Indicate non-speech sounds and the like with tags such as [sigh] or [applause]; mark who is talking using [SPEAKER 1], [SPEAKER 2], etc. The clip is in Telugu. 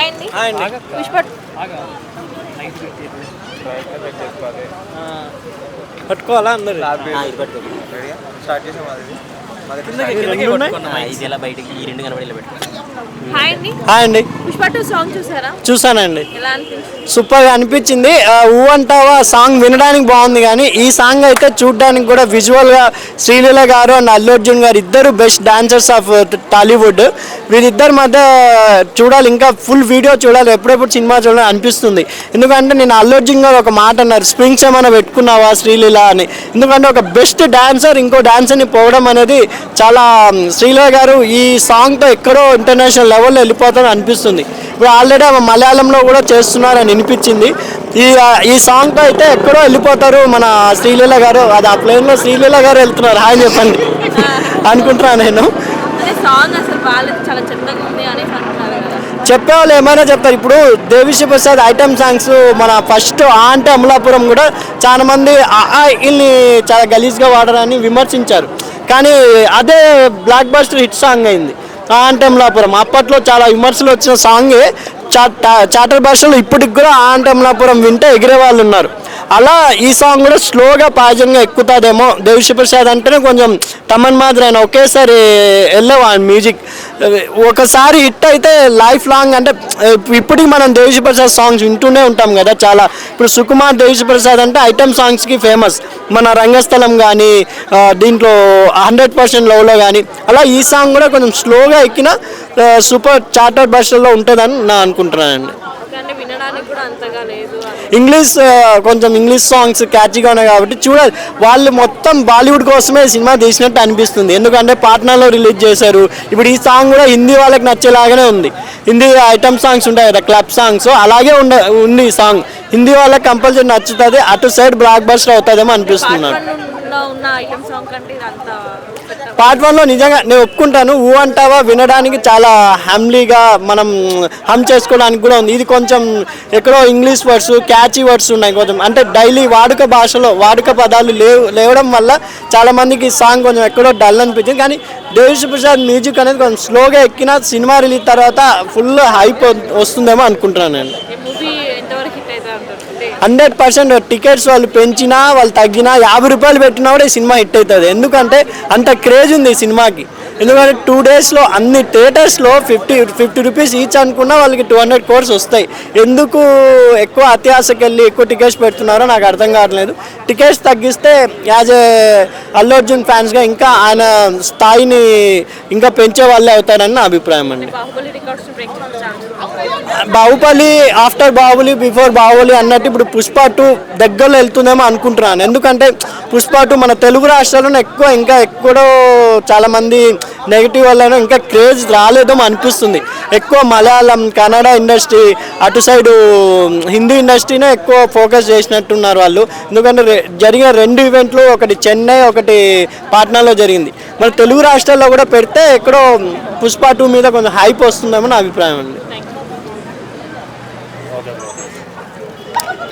[SPEAKER 1] హాయ్ అండి పుష్ప
[SPEAKER 2] పట్టుకోవాలా అందరు
[SPEAKER 3] స్టార్ట్ చేసాం అది
[SPEAKER 1] హాయ్ అండి.
[SPEAKER 2] హాయ్ అండి.
[SPEAKER 1] పుష్ప టూ సాంగ్ చూసారా?
[SPEAKER 2] చూసానండి.
[SPEAKER 1] సూపర్గా అనిపించింది.
[SPEAKER 2] ఆ, ఊ అంటావా సాంగ్ వినడానికి బాగుంది కానీ ఈ సాంగ్ అయితే చూడడానికి కూడా విజువల్గా శ్రీలీల గారు అండ్ అల్లు అర్జున్ గారు ఇద్దరు బెస్ట్ డాన్సర్స్ ఆఫ్ టాలీవుడ్. వీరిద్దరి మధ్య చూడాలి ఇంకా ఫుల్ వీడియో చూడాలి. ఎప్పుడెప్పుడు సినిమా చూడాలి అనిపిస్తుంది. ఎందుకంటే నేను అల్లు అర్జున్ గారు ఒక మాట అన్నారు స్ప్రింగ్స్ ఏమైనా పెట్టుకున్నావా శ్రీలీల? అని. ఎందుకంటే ఒక బెస్ట్ డాన్సర్ ఇంకో డాన్సర్ని పోవడం అనేది చాలా మ్, శ్రీలీల గారు ఈ సాంగ్తో ఎక్కడో ఇంటర్నేషనల్ లెవెల్లో వెళ్ళిపోతారని అనిపిస్తుంది. ఇప్పుడు ఆల్రెడీ ఆమె మలయాళంలో కూడా చేస్తున్నారని అనిపించింది ఈ ఈ సాంగ్తో అయితే ఎక్కడో వెళ్ళిపోతారు మన శ్రీలీల గారు. అది ఆ ప్లేన్లో శ్రీలీల గారు వెళ్తున్నారు. హాయ్ చెప్పండి. [laughs] అనుకుంటున్నాను నేను. చెప్పేవాళ్ళు ఏమైనా చెప్తారు? ఇప్పుడు దేవిశ్రీ ప్రసాద్ ఐటమ్ సాంగ్స్ మన ఫస్ట్ ఆ అంటే అమలాపురం కూడా చాలా మంది ఇల్ని చాలా గలీజ్గా వాడరని విమర్శించారు. కానీ అదే బ్లాక్ బస్టర్ హిట్ సాంగ్ అయింది. ఆ అంటే అప్పట్లో చాలా విమర్శలు వచ్చిన సాంగే చాటర్ భాషలో ఇప్పటికి కూడా ఆ అంటే వింటే ఎగిరే వాళ్ళు ఉన్నారు. అలా ఈ సాంగ్ కూడా స్లోగా పాజంగా ఎక్కుతుందేమో. దేవిశ్రీ ప్రసాద్ అంటేనే కొంచెం తమన్ మాదిరి ఆయన ఒకేసారి వెళ్ళేవా మ్యూజిక్ ఒకసారి హిట్ అయితే లైఫ్ లాంగ్ అంటే ఇప్పటికి మనం దేవిశ్రీ ప్రసాద్ సాంగ్స్ వింటూనే ఉంటాం కదా చాలా. ఇప్పుడు సుకుమార్ దేవిశ్రీ ప్రసాద్ అంటే ఐటమ్ సాంగ్స్కి ఫేమస్ మన రంగస్థలం కానీ దీంట్లో హండ్రెడ్ పర్సెంట్ లవ్లో కానీ అలా ఈ సాంగ్ కూడా కొంచెం స్లోగా ఎక్కిన సూపర్ చార్టర్ భాషల్లో ఉంటుందని నా అనుకుంటున్నానండి.
[SPEAKER 1] వినడానికి కూడా అంతగా లేదు అని.
[SPEAKER 2] ఇంగ్లీష్ కొంచెం ఇంగ్లీష్ సాంగ్స్ క్యాచీగా ఉన్నాయి కాబట్టి చూడాలి. వాళ్ళు మొత్తం బాలీవుడ్ కోసమే సినిమా తీసినట్టు అనిపిస్తుంది. ఎందుకంటే పాట్నాలో రిలీజ్ చేశారు. ఇప్పుడు ఈ సాంగ్ కూడా హిందీ వాళ్ళకి నచ్చేలాగానే ఉంది. హిందీ ఐటమ్ సాంగ్స్ ఉంటాయి కదా క్లబ్ సాంగ్స్. అలాగే ఉండ ఉంది ఈ సాంగ్. హిందీ వాళ్ళకి కంపల్సరీ నచ్చుతుంది. అటు సైడ్ బ్లాక్ బస్టర్ అవుతుందేమో అనిపిస్తుంది నాకు.
[SPEAKER 1] పార్ట్ వన్ లో ఉన్న ఐటమ్ సాంగ్ కంటే ఇదంతా
[SPEAKER 2] పార్ట్ వన్లో నిజంగా నేను ఒప్పుకుంటాను. ఊ అంటావా వినడానికి చాలా హ్యామ్లీగా మనం హమ్ చేసుకోవడానికి కూడా ఉంది. ఇది కొంచెం ఎక్కడో ఇంగ్లీష్ వర్డ్స్ క్యాచీ వర్డ్స్ ఉన్నాయి కొంచెం. అంటే డైలీ వాడుక భాషలో వాడుక పదాలు లేవు లేవడం వల్ల చాలా మందికి ఈ సాంగ్ కొంచెం ఎక్కడో డల్ అనిపించింది. కానీ దేవిశ్రీ ప్రసాద్ మ్యూజిక్ అనేది కొంచెం స్లోగా ఎక్కిన సినిమా రిలీజ్ తర్వాత ఫుల్ హైప్ వస్తుందేమో అనుకుంటున్నాను నేను
[SPEAKER 1] ఈ మూవీ ఎంతవరకు హిట్ అవుతుంది అంటారు అంటే
[SPEAKER 2] హండ్రెడ్ పర్సెంట్ టికెట్స్ వాళ్ళు పెంచినా వాళ్ళు తగ్గినా యాభై రూపాయలు పెట్టినా కూడా ఈ సినిమా హిట్ అవుతుంది. ఎందుకంటే అంత క్రేజ్ ఉంది ఈ సినిమాకి. ఎందుకంటే టూ డేస్లో అన్ని థియేటర్స్లో ఫిఫ్టీ ఫిఫ్టీ రూపీస్ ఈచ్ అనుకున్నా వాళ్ళకి టూ హండ్రెడ్ కోర్స్ వస్తాయి. ఎందుకు ఎక్కువ అత్యాశకి వెళ్ళి ఎక్కువ టికెట్స్ పెడుతున్నారో నాకు అర్థం కావట్లేదు. టికెట్స్ తగ్గిస్తే యాజ్ ఏ అల్లు అర్జున్ ఫ్యాన్స్గా ఇంకా ఆయన స్థాయిని ఇంకా పెంచే వాళ్ళే అవుతారని నా అభిప్రాయం అండి.
[SPEAKER 1] బాహుబలి
[SPEAKER 2] ఆఫ్టర్ బాహుబలి బిఫోర్ బాహుబలి అన్నట్టు ఇప్పుడు పుష్ప టూ దగ్గరలో వెళ్తుందేమో అనుకుంటున్నాను. ఎందుకంటే పుష్ప టూ మన తెలుగు రాష్ట్రాల్లో ఎక్కువ ఇంకా ఎక్కడో చాలా మంది నెగిటివ్ వల్ల ఇంకా క్రేజ్ రాలేదేమో అనిపిస్తుంది. ఎక్కువ మలయాళం కన్నడ ఇండస్ట్రీ అటు సైడు హిందీ ఇండస్ట్రీనే ఎక్కువ ఫోకస్ చేసినట్టున్నారు వాళ్ళు. ఎందుకంటే జరిగిన రెండు ఈవెంట్లు ఒకటి చెన్నై ఒకటి పాట్నాలో జరిగింది. మన తెలుగు రాష్ట్రాల్లో కూడా పెడితే ఎక్కడో పుష్ప టూ మీద కొంచెం హైప్ వస్తుందేమో నా అభిప్రాయం అండి.